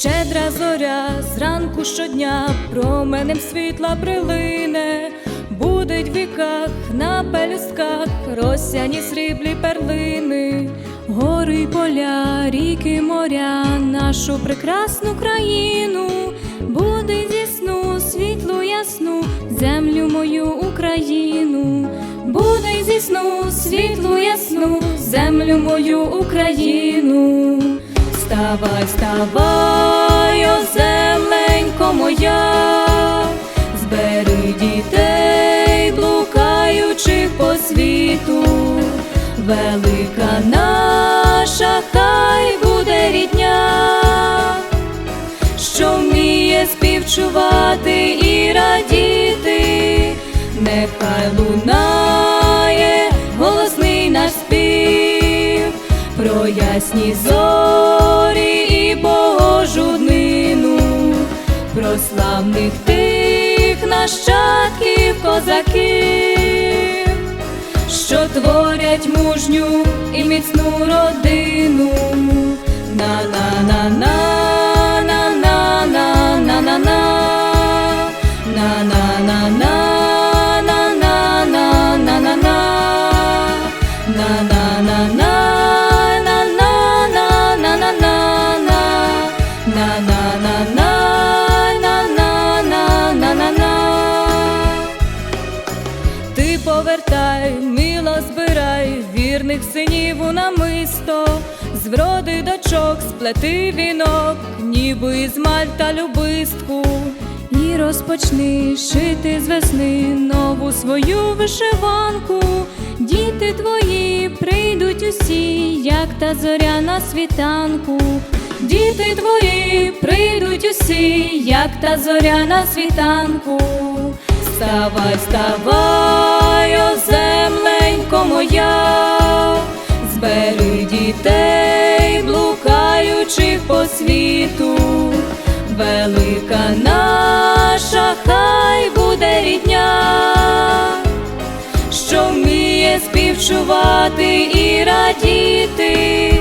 Щедра зоря зранку щодня променем світла прилине, будить в віках на пелюстках росяні сріблі перлини, гори й поля, ріки, моря, нашу прекрасну країну, будить зі сну світлу ясну, землю мою Україну, будить зі сну світлу ясну, землю мою Україну. Вставай, вставай, о земленько моя, співчувати і радіти, нехай лунає голосний наш спів про ясні зорі і Божу днину, про славних тих нащадків козаків, що творять мужню і міцну родину. На ти повертай, мило збирай вірних синів у намисто, з вроди дочок сплети вінок, ніби із мальта любистку, і розпочни шити з весни нову свою вишиванку. Діти твої прийдуть усі, як та зоря на світанку. Діти твої прийдуть усі, як та зоря на світанку. Вставай, вставай, о земленько моя, збери дітей, блукаючих по світу, велика наша хай буде рідня, що вміє співчувати і радіти,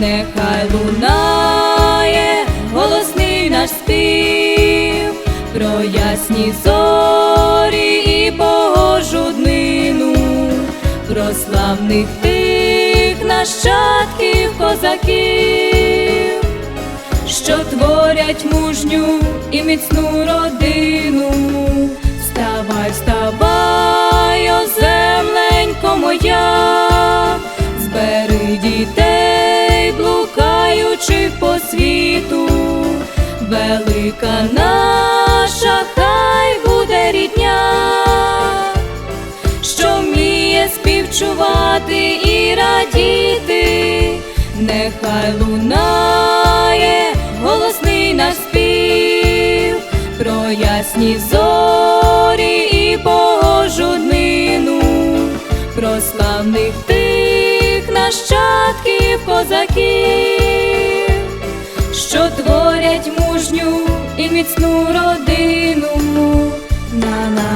нехай лунає голосний наш спів про ясні зорі і Божу днину, про славних тих нащадків козаків, що творять мужню і міцну родину. Світу, велика наша хай буде рідня, що вміє співчувати і радіти, нехай лунає голосний наш спів про ясні зорі і Божу днину, про славних тих нащадків козаків роблять мужню і міцну родину. На-на